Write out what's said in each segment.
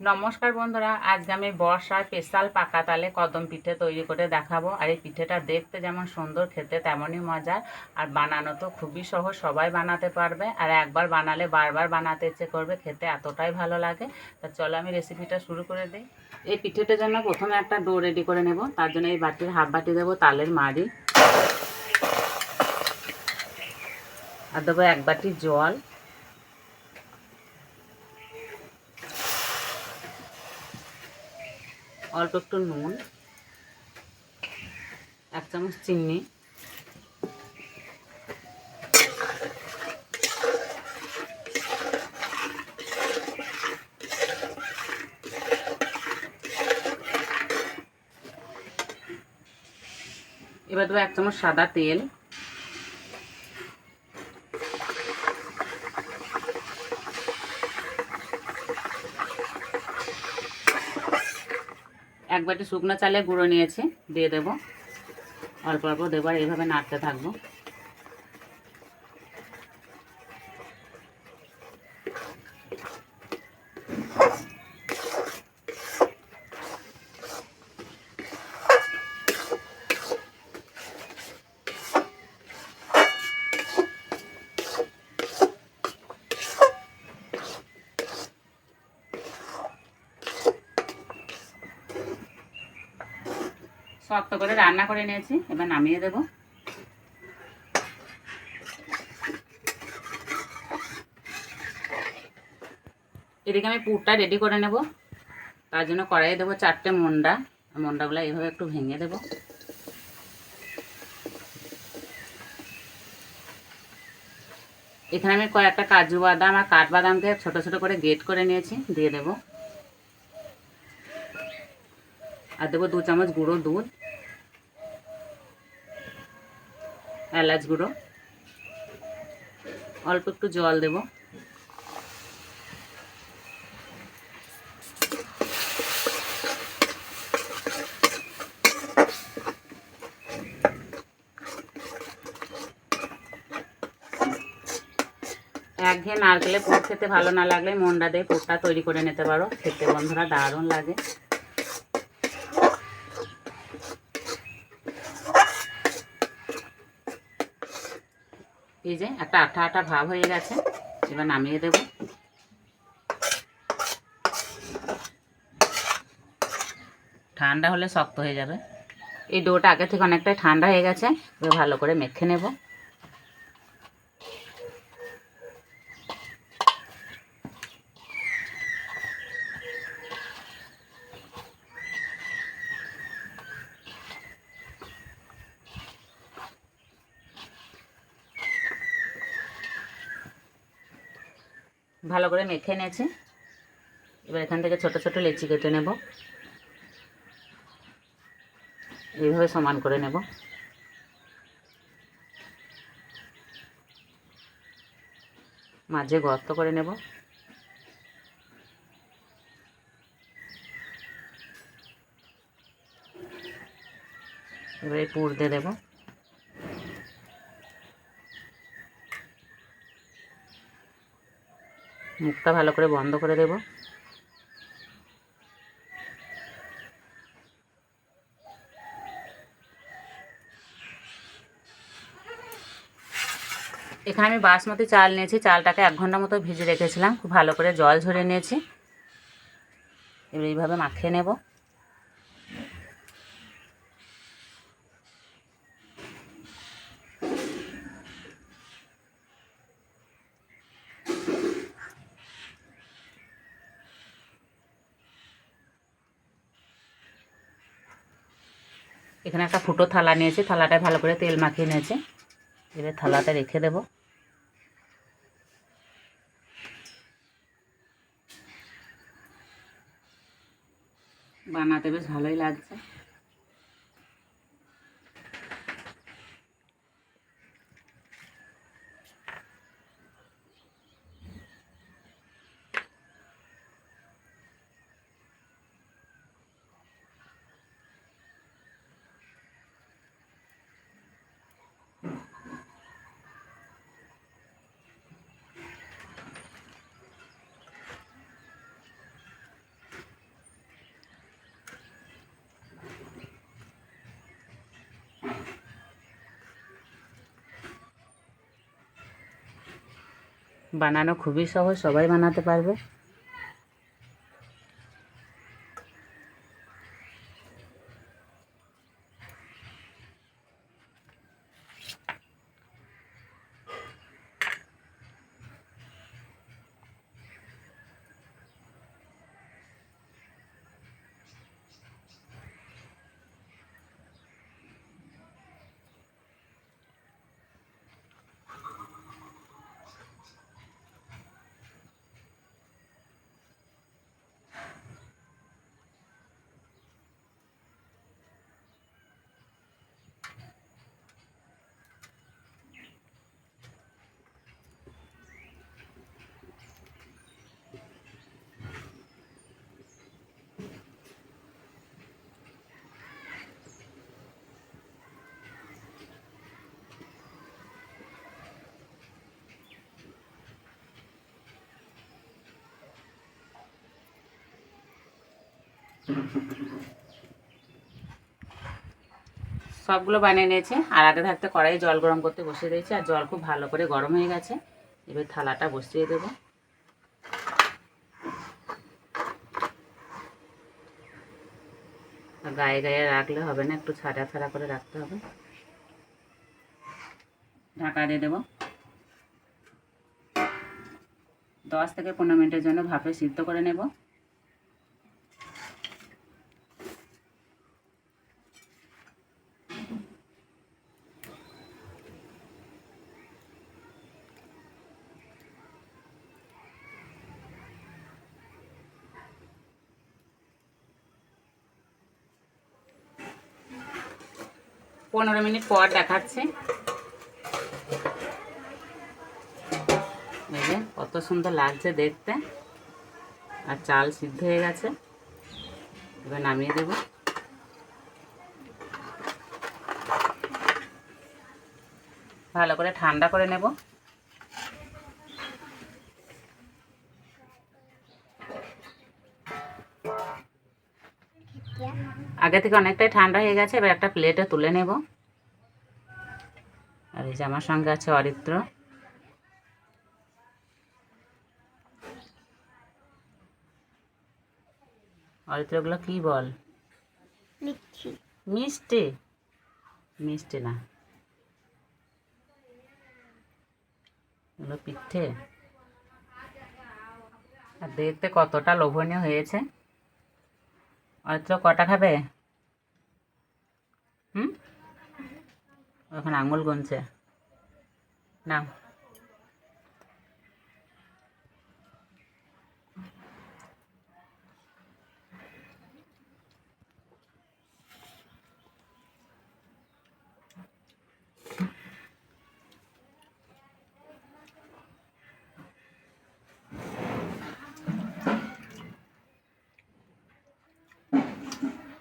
নমস্কার বন্ধুরা, আজকে আমি বর্ষার স্পেশাল পাকা তালে কদম পিঠে তৈরি করে দেখাবো। আর এই পিঠেটা দেখতে যেমন সুন্দর, খেতে তেমনই মজার। আর বানানো তো খুবই সহজ, সবাই বানাতে পারবে। আর একবার বানালে বারবার বানাতে ইচ্ছে করবে, খেতে এতটাই ভালো লাগে। তা চলো আমি রেসিপিটা শুরু করে দিই। এই পিঠেটার জন্য প্রথমে একটা ডো রেডি করে নেব, তার জন্য এই বাটির হাফ বাটি দেবো তালের মাড়ি। আর দেবো এক বাটি জল। অল্প একটু নুন এক চামচ চিনি। এবার দেবো এক চামচ সাদা তেল। এক বাটি শুকনো চালে গুঁড়ো নিয়েছি দিয়ে দেবো। অল্প অল্প দেবার এইভাবে নাড়তে থাকব। শক্ত করে রান্না করে নিয়েছি, এবার নামিয়ে দেব। এদিকে আমি পুরটা রেডি করে নেব। তার জন্য কড়াইয়ে দেবো চারটে মন্ডা। মন্ডাগুলো এইভাবে একটু ভেঙে দেব। এখানে আমি কয়েকটা কাজু বাদাম আর কাঠবাদামকে ছোট ছোট করে গেট করে নিয়েছি, দিয়ে দেবো। আর দেবো দু চামচ গুঁড়ো দুধ। এলাচ গুঁড়ো। অল্প একটু জল দেব। একঘেয়ে নারকেলে পুর খেতে ভালো না লাগলে মন্ডা দিয়ে পুরটা তৈরি করে নিতে পারো। খেতে বন্ধুরা দারুণ লাগে। এই যে একটা আঠা আঠা ভাব হয়ে গেছে, এবার নামিয়ে দেব। ঠান্ডা হলে শক্ত হয়ে যাবে। এই ডোটা আগে থেকে অনেকটাই ঠান্ডা হয়ে গেছে ভালো করে মেখে নেব। ভালো করে মেখে নিয়েছি। এবার এখান থেকে ছোট ছোট লেচি কেটে নেব। এইভাবে সমান করে নেব। মাঝে গর্ত করে নেব। এবারে পুর দিয়ে দেবো। মুখটা ভালো করে বন্ধ করে দেব। এখানে আমি বাসমতি চাল নিয়েছি, চালটাকে এক ঘণ্টা মতো ভিজে রেখেছিলাম। খুব ভালো করে জল ঝরে নিয়েছি। এবার এইভাবে মাখিয়ে নেব। এখানে একটা ফুটো থালা নিয়েছি, থালাটায় ভালো করে তেল মাখিয়ে নিয়েছি। এবার থালাটা রেখে দেব। বানাতে বেশ ভালোই লাগছে। বানানো খুবই সহজ সবাই বানাতে পারবে। সবগুলো বানিয়ে নিয়েছি। আর আগে থাকতে কড়াই জল গরম করতে বসিয়ে দিয়েছি, আর জল খুব ভালো করে গরম হয়ে গেছে। এবার থালাটা বসিয়ে দেবো। গায়ে গায়ে রাখলে হবে না, একটু ছাড়া ছাড়া করে রাখতে হবে। ঢাকা দিয়ে দেবো। দশ থেকে পনেরো মিনিটের জন্য ভাপে সিদ্ধ করে নেব। পনেরো মিনিট পর দেখাচ্ছি। দেখে কত সুন্দর লাগছে দেখতে। আর চাল সিদ্ধ হয়ে গেছে। এবার নামিয়ে দেব। ভালো করে ঠান্ডা করে নেব। আগে থেকে অনেকটাই ঠান্ডা হয়ে গেছে এবার একটা প্লেটে তুলে নেব। আর এই যে আমার সঙ্গে আছে অরিত্র। অরিত্রগুলো কি বল? মিষ্টি? মিষ্টি না। এগুলো পিঠে? আর দেখতে কতটা লোভনীয় হয়েছে। অরিত্র কটা খাবে? এখন আঙুল গুনছে। না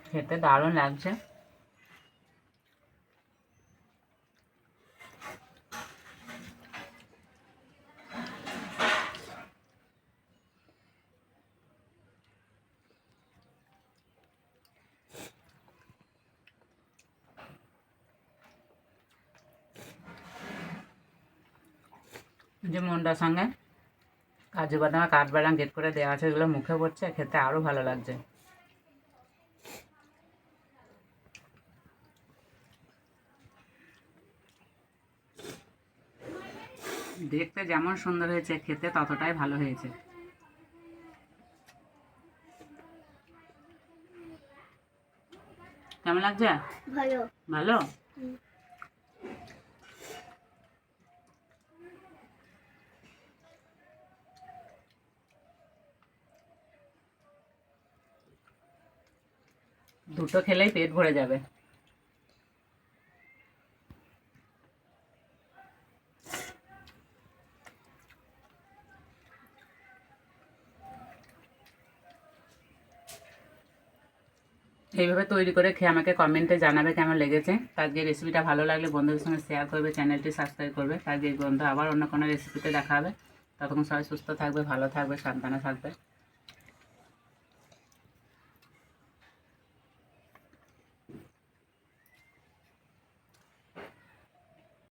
খেতে দারুণ লাগছে। যে মন্ডার সঙ্গে কাজু বাদাম আর কাঠবাদাম গেট করে দেওয়া আছে এগুলো মুখে পড়ছে খেতে আরও ভালো লাগছে। দেখতে যেমন সুন্দর হয়েছে খেতে ততটাই ভালো হয়েছে। কেমন লাগছে? ভালো। ভালো? দুটো খেলেই পেট ভরে যাবে। এইভাবে তৈরি করে খেয়ে আমাকে কমেন্টে জানাবে কেমন লেগেছে। যে রেসিপিটা ভালো লাগলে বন্ধুদের সঙ্গে শেয়ার করবে চ্যানেলটি সাবস্ক্রাইব করবে। তার যে বন্ধু আবার অন্য কোনো রেসিপিতে দেখা হবে। ততক্ষণ সবাই সুস্থ থাকবে, ভালো থাকবে, সাবধানে থাকবে।